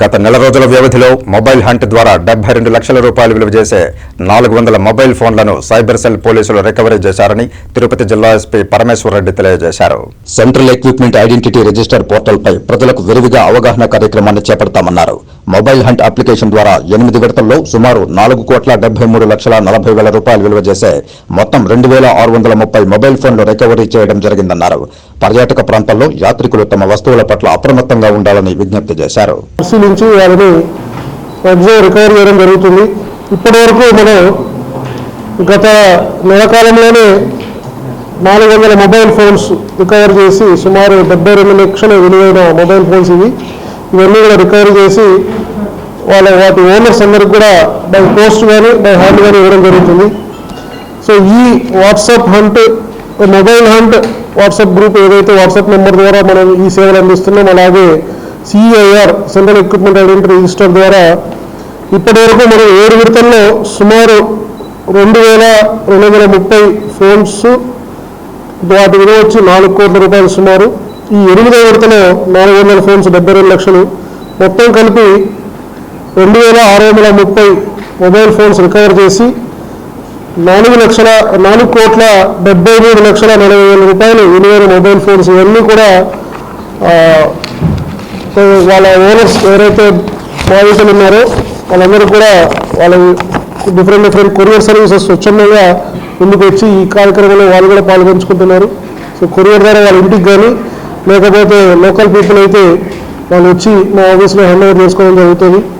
గత నెల రోజుల వ్యవధిలో మొబైల్ హంట్ ద్వారా డెబ్బై రెండు లక్షల రూపాయలు విలువ చేసే నాలుగు వందల మొబైల్ ఫోన్లను సైబర్ సెల్ పోలీసులు రికవరీ చేశారని తిరుపతి జిల్లా ఎస్పీ పరమేశ్వర్ రెడ్డి తెలియజేశారు. సెంట్రల్ ఎక్విప్మెంట్ ఐడెంటిటీ రిజిస్టర్ పోర్టల్పై ప్రజలకు విరివిగా అవగాహన కార్యక్రమాన్ని చేపడతామన్నారు. మొబైల్ హంట్ అప్లికేషన్ ద్వారా ఎనిమిది విడతల్లో సుమారు నాలుగు కోట్ల డెబ్బై మూడు లక్షల నలభై వేల రూపాయలు విలువ చేసే మొత్తం రెండు వేల ఆరు వందల ముప్పై మొబైల్ ఫోన్లు రికవరీ చేయడం జరిగిందన్నారు. పర్యాటక ప్రాంతాల్లో యాత్రికులు తమ వస్తువుల పట్ల అప్రమత్తంగా ఉండాలని విజ్ఞప్తి చేశారు. పరిశీలించి వాళ్ళని ఎగ్జామ్ రికవర్ చేయడం జరుగుతుంది. ఇప్పటివరకు మనం గత నెల కాలంలోనే నాలుగు వందల మొబైల్ ఫోన్స్ రికవర్ చేసి సుమారు డెబ్బై రెండు లక్షల విలువైన మొబైల్ ఫోన్స్ ఇవి. ఇవన్నీ కూడా రికవర్ చేసి వాళ్ళ వాటి ఓనర్స్ అందరికి కూడా బై పోస్ట్ కానీ బై హ్యాండ్ కానీ ఇవ్వడం జరుగుతుంది. సో ఈ WhatsApp hunt mobile hunt WhatsApp group ఏదైతే వాట్సాప్ నెంబర్ ద్వారా మనం ఈ సేవలు అందిస్తున్నాం అలాగే CIR central equipment identity register ద్వారా ఇప్పటివరకు మనం ఏడు విడతల్లో సుమారు రెండు వేల రెండు వందల ముప్పై ఫోన్స్ వాటి విలువ వచ్చి నాలుగు కోట్ల రూపాయలు సుమారు. ఈ ఎనిమిదో విడతలో నాలుగు వందల ఫోన్స్ డెబ్బై రెండు లక్షలు. మొత్తం కలిపి రెండు వేల ఆరు వందల ముప్పై మొబైల్ ఫోన్స్ రికవర్ చేసి నాలుగు లక్షల నాలుగు కోట్ల డెబ్బై మూడు లక్షల నలభై వేల రూపాయలు విలువైన మొబైల్ ఫోన్స్ ఇవన్నీ కూడా వాళ్ళ ఓనర్స్ ఎవరైతే బాధితులు ఉన్నారో వాళ్ళందరూ కూడా వాళ్ళ డిఫరెంట్ డిఫరెంట్ కొరియర్ సర్వీసెస్ స్వచ్ఛందంగా ముందుకు వచ్చి ఈ కార్యక్రమంలో వాళ్ళు కూడా పాల్గొంచుకుంటున్నారు సో కొరియర్ ద్వారా వాళ్ళ ఇంటికి కానీ లేకపోతే లోకల్ పీపుల్ అయితే వాళ్ళు వచ్చి మా ఆఫీస్లో హ్యాండ్ ఓవర్ చేసుకోవడం జరుగుతుంది.